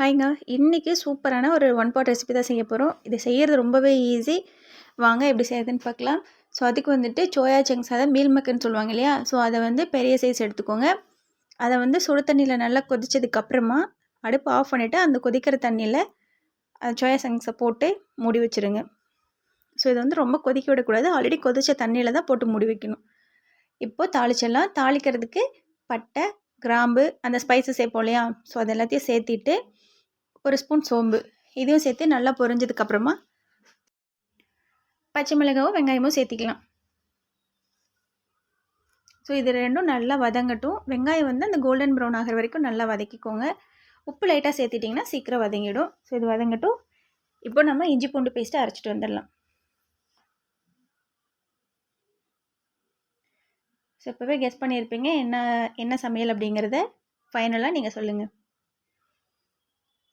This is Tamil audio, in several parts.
ஹாய்ங்க. இன்றைக்கி சூப்பரான ஒரு ஒன் பாட் ரெசிபி தான் செய்ய போகிறோம் இது செய்கிறது ரொம்பவே ஈஸி வாங்க எப்படி செய்யறதுன்னு பார்க்கலாம். ஸோ அதுக்கு வந்துட்டு சோயா சங்க்ஸ் அதை மீல் மக்கன்னு சொல்லுவாங்க இல்லையா? ஸோ அதை வந்து பெரிய சைஸ் எடுத்துக்கோங்க. அதை வந்து சுடு தண்ணியில் நல்லா கொதிச்சதுக்கப்புறமா அடுப்பு ஆஃப் பண்ணிவிட்டு அந்த கொதிக்கிற தண்ணியில் சோயா சங்க்ஸை போட்டு மூடி வச்சுருங்க. ஸோ இதை வந்து ரொம்ப கொதிக்க விடக்கூடாது. ஆல்ரெடி கொதித்த தண்ணியில் தான் போட்டு மூடி வைக்கணும். இப்போது தாளிச்சிடலாம். தாளிக்கிறதுக்கு பட்டை கிராம்பு அந்த ஸ்பைசஸ் சேர்ப்போம் இல்லையா? ஸோ அது எல்லாத்தையும் சேர்த்திட்டு ஒரு ஸ்பூன் சோம்பு. இதையும் சேர்த்து நல்லா பொரிஞ்சதுக்கப்புறமா பச்சை மிளகாவும் வெங்காயமும் சேர்த்திக்கலாம். ஸோ இது ரெண்டும் நல்லா வதங்கட்டும். வெங்காயம் வந்து அந்த கோல்டன் ப்ரௌன் ஆகிற வரைக்கும் நல்லா வதக்கிக்கோங்க. உப்பு லைட்டாக சேர்த்திட்டிங்கன்னா சீக்கிரம் வதங்கிடும். ஸோ இது வதங்கட்டும். இப்போ நம்ம இஞ்சி பூண்டு பேஸ்ட்டு அரைச்சிட்டு வந்துடலாம். ஸோ இப்போவே கெஸ் பண்ணியிருப்பீங்க. என்ன என்ன சமையல் அப்படிங்கிறத ஃபைனலாக நீங்கள் சொல்லுங்கள்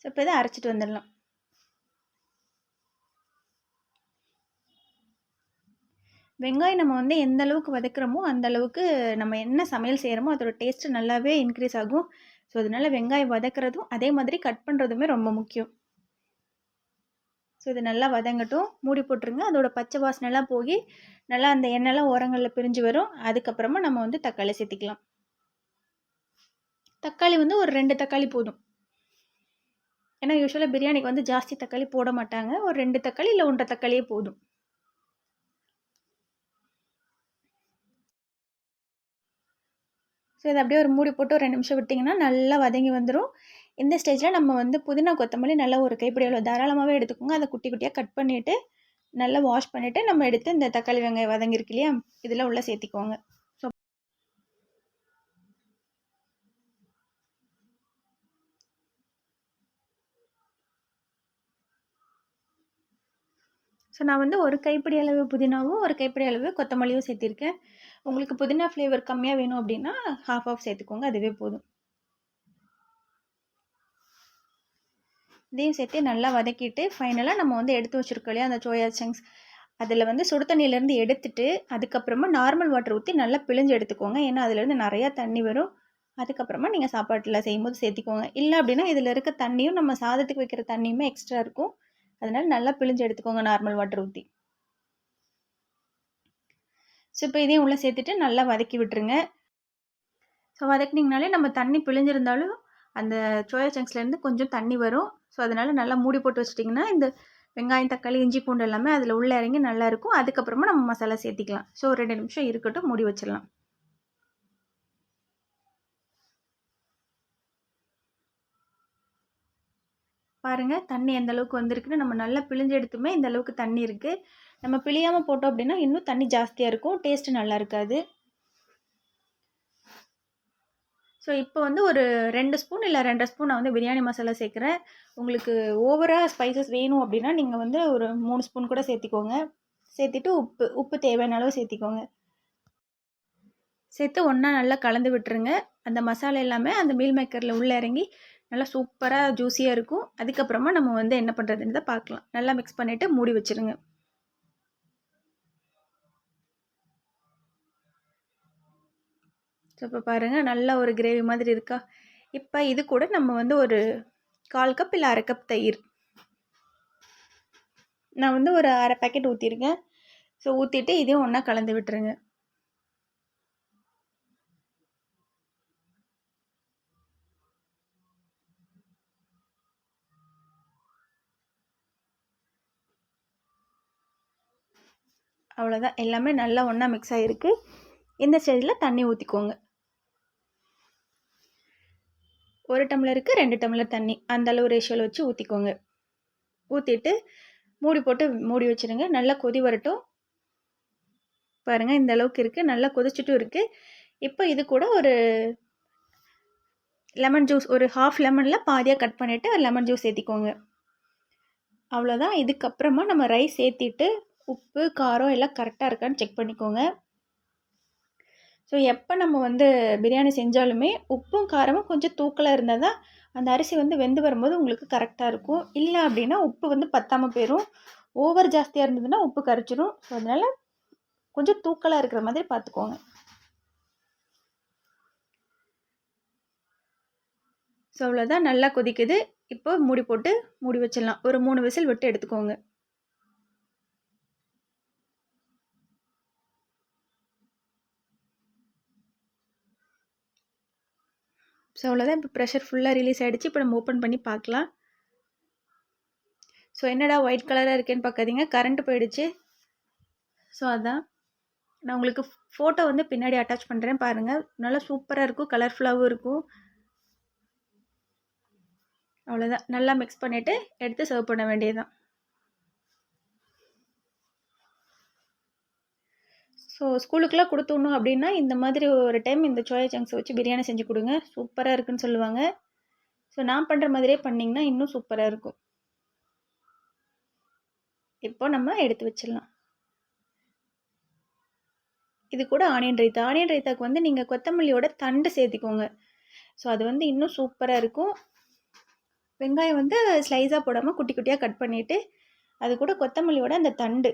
இப்போ இதை அரைச்சிட்டு வந்துடலாம். வெங்காயம் நம்ம வந்து எந்த அளவுக்கு வதக்குறோமோ அந்த அளவுக்கு நம்ம என்ன சமையல் செய்கிறோமோ அதோட டேஸ்ட்டு நல்லாவே இன்க்ரீஸ் ஆகும். ஸோ அதனால் வெங்காயம் வதக்குறதும் அதே மாதிரி கட் பண்ணுறதுமே ரொம்ப முக்கியம். ஸோ இது நல்லா வதங்கட்டும். மூடி போட்டுருங்க. அதோட பச்சை வாசனைலாம் போய் நல்லா அந்த எண்ணெய்லாம் ஓரங்களில் பிரிஞ்சு வரும். அதுக்கப்புறமா நம்ம வந்து தக்காளி சேர்த்திக்கலாம். தக்காளி வந்து ஒரு ரெண்டு தக்காளி போதும். ஏன்னா யூஸ்வலாக பிரியாணிக்கு வந்து ஜாஸ்தி தக்காளி போட மாட்டாங்க. ஒரு ரெண்டு தக்காளி இல்லை ஒன்றரை தக்காளியே போதும். ஸோ இதை அப்படியே ஒரு மூடி போட்டு ஒரு ரெண்டு நிமிஷம் விட்டிங்கன்னா நல்லா வதங்கி வந்துடும் இந்த ஸ்டேஜில் நம்ம வந்து புதினா கொத்தமல்லி நல்லா ஒரு கைப்பிடி எவ்வளோ தாராளமாகவே எடுத்துக்கோங்க. அதை குட்டி குட்டியாக கட் பண்ணிவிட்டு நல்லா வாஷ் பண்ணிவிட்டு நம்ம எடுத்து இந்த தக்காளி வெங்காயம் வதங்கிருக்கு இல்லையா? இதில் உள்ளே சேர்த்திக்கோங்க. ஸோ நான் வந்து ஒரு கைப்பிடி அளவு புதினாவும் ஒரு கைப்பிடி அளவு கொத்தமல்லியும் சேர்த்திருக்கேன். உங்களுக்கு புதினா ஃப்ளேவர் கம்மியாக வேணும் அப்படின்னா ஹாஃப் ஆஃப் சேர்த்துக்கோங்க. அதுவே போதும். இதையும் சேர்த்து நல்லா வதக்கிட்டு ஃபைனலாக நம்ம வந்து எடுத்து வச்சுருக்கோம் இல்லையா அந்த சோயா சங்ஸ் அதில் வந்து சுடு தண்ணியிலேருந்து எடுத்துட்டு அதுக்கப்புறமா நார்மல் வாட்டர் ஊற்றி நல்லா பிழிஞ்சு எடுத்துக்கோங்க. ஏன்னா அதுலேருந்து நிறையா தண்ணி வரும். அதுக்கப்புறமா நீங்கள் சாப்பாட்டில் செய்யும்போது சேர்த்திக்கோங்க. இல்லை அப்படின்னா இதில் இருக்க தண்ணியும் நம்ம சாதத்துக்கு வைக்கிற தண்ணியுமே எக்ஸ்ட்ரா இருக்கும். அதனால் நல்லா பிழிஞ்சு எடுத்துக்கோங்க நார்மல் வாட்டர் ஊற்றி ஸோ இப்போ இதையும் உள்ளே சேர்த்துட்டு நல்லா வதக்கி விட்டுருங்க. ஸோ வதக்கினீங்கனாலே நம்ம தண்ணி பிழிஞ்சிருந்தாலும் அந்த சோயா சங்க்ஸ்லேருந்து கொஞ்சம் தண்ணி வரும். ஸோ அதனால் நல்லா மூடி போட்டு வச்சிட்டிங்கன்னா இந்த வெங்காயம் தக்காளி இஞ்சி பூண்டு எல்லாமே அதில் உள்ளே இறங்கி நல்லாயிருக்கும் அதுக்கப்புறமா நம்ம மசாலா சேர்த்திக்கலாம். ஸோ ரெண்டு நிமிஷம் இருக்கட்டும் மூடி வச்சிடலாம். பாருங்கள் தண்ணி எந்த அளவுக்கு வந்திருக்குன்னு நம்ம நல்லா பிழிஞ்சு எடுத்துமே இந்த அளவுக்கு தண்ணி இருக்குது நம்ம பிழியாமல் போட்டோம் அப்படின்னா இன்னும் தண்ணி ஜாஸ்தியாக இருக்கும் டேஸ்ட்டு நல்லா இருக்காது. ஸோ இப்போ வந்து ஒரு ரெண்டு ஸ்பூன் இல்லை ரெண்டரை ஸ்பூன் நான் வந்து பிரியாணி மசாலா சேர்க்குறேன். உங்களுக்கு ஓவராக ஸ்பைசஸ் வேணும் அப்படின்னா நீங்கள் வந்து ஒரு மூணு ஸ்பூன் கூட சேர்த்திக்கோங்க. சேர்த்துட்டு உப்பு உப்பு தேவையான அளவு சேர்த்திக்கோங்க. சேர்த்து ஒன்றா நல்லா கலந்து விட்டுருங்க. அந்த மசாலா எல்லாமே அந்த மீல் மேக்கரில் உள்ளே இறங்கி நல்லா சூப்பராக ஜூஸியாக இருக்கும். அதுக்கப்புறமா நம்ம வந்து என்ன பண்ணுறதுன்னு தான் பார்க்கலாம். நல்லா மிக்ஸ் பண்ணிவிட்டு மூடி வச்சுருங்க. ஸோ இப்போ பாருங்கள் நல்லா ஒரு கிரேவி மாதிரி இருக்கா? இப்போ இது கூட நம்ம வந்து ஒரு கால் கப் இல்லை அரை கப் தயிர். நான் வந்து ஒரு அரை பேக்கெட் ஊற்றிருக்கேன் ஸோ ஊற்றிட்டு இதையும் ஒன்றா கலந்து விட்டுருங்க. அவ்வளோதான் எல்லாமே நல்லா ஒன்றா மிக்ஸ் ஆகிருக்கு இந்த ஸ்டேஜில் தண்ணி ஊற்றிக்கோங்க ஒரு டம்ளருக்கு ரெண்டு டம்ளர் தண்ணி. அந்த அளவு ரேஷியோவில் வச்சு ஊற்றிக்கோங்க ஊற்றிட்டு மூடி போட்டு மூடி வச்சுருங்க. நல்லா கொதி வரட்டும். பாருங்கள் இந்த அளவுக்கு இருக்குது நல்லா கொதிச்சுட்டும் இருக்குது இப்போ இது கூட ஒரு லெமன் ஜூஸ் ஒரு ஹாஃப் லெமனில் பாதியாக கட் பண்ணிவிட்டு லெமன் ஜூஸ் சேர்த்திக்கோங்க அவ்வளோதான் இதுக்கப்புறமா நம்ம ரைஸ் சேர்த்திட்டு உப்பு காரம் எல்லாம் கரெக்டாக இருக்கான்னு செக் பண்ணிக்கோங்க. ஸோ எப்போ நம்ம வந்து பிரியாணி செஞ்சாலுமே உப்பும் காரமும் கொஞ்சம் தூக்கலாக இருந்தால் தான் அந்த அரிசி வந்து வெந்து வரும்போது உங்களுக்கு கரெக்டாக இருக்கும். இல்லை அப்படின்னா உப்பு வந்து பத்தாமல் போயிடும் ஓவர் ஜாஸ்தியாக இருந்ததுன்னா உப்பு கரைச்சிரும். ஸோ அதனால் கொஞ்சம் தூக்கலாக இருக்கிற மாதிரி பார்த்துக்கோங்க. ஸோ அவ்வளோதான் நல்லா கொதிக்குது. இப்போ மூடி போட்டு மூடி வச்சிடலாம். ஒரு மூணு விசில் விட்டு எடுத்துக்கோங்க. ஸோ அவ்வளோதான் இப்போ ப்ரெஷர் ஃபுல்லாக ரிலீஸ் ஆகிடுச்சு இப்போ நம்ம ஓப்பன் பண்ணி பார்க்கலாம். ஸோ என்னடா ஒயிட் கலராக இருக்கேன்னு பார்க்காதீங்க. கரண்ட் போயிடுச்சு. ஸோ அதான். நான் உங்களுக்கு ஃபோட்டோ வந்து பின்னாடி அட்டாச் பண்ணுறேன் பாருங்கள் நல்லா சூப்பராக இருக்கும். கலர்ஃபுல்லாகவும் இருக்கும். அவ்வளோதான் நல்லா மிக்ஸ் பண்ணிவிட்டு எடுத்து சர்வ் பண்ண வேண்டியதுதான். ஸோ ஸ்கூலுக்குலாம் கொடுத்துடணும் அப்படின்னா இந்த மாதிரி ஒரு டைம் இந்த சோயா சங்க்ஸை வச்சு பிரியாணி செஞ்சு கொடுங்க. சூப்பராக இருக்குன்னு சொல்லுவாங்க. ஸோ நான் பண்ணுற மாதிரியே பண்ணிங்கன்னா இன்னும் சூப்பராக இருக்கும். இப்போ நம்ம எடுத்து வச்சிடலாம். இது கூட ஆனியன் ரைத்தா ஆனியன் ரைத்தாக்கு வந்து நீங்கள் கொத்தமல்லியோட தண்டு சேர்த்திக்கோங்க. ஸோ அது வந்து இன்னும் சூப்பராக இருக்கும். வெங்காயம் வந்து ஸ்லைஸாக போடாமல் குட்டி குட்டியாக கட் பண்ணிவிட்டு அது கூட கொத்தமல்லியோட அந்த தண்டு.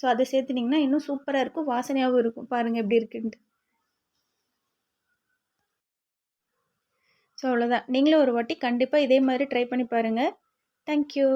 ஸோ அதை சேர்த்துனிங்கன்னா இன்னும் சூப்பராக இருக்கும். வாசனையாகவும் இருக்கும். பாருங்கள் எப்படி இருக்குன்ட்டு. ஸோ அவ்வளோதான் நீங்களும் ஒரு வாட்டி கண்டிப்பாக இதே மாதிரி ட்ரை பண்ணி பாருங்கள் தேங்க்யூ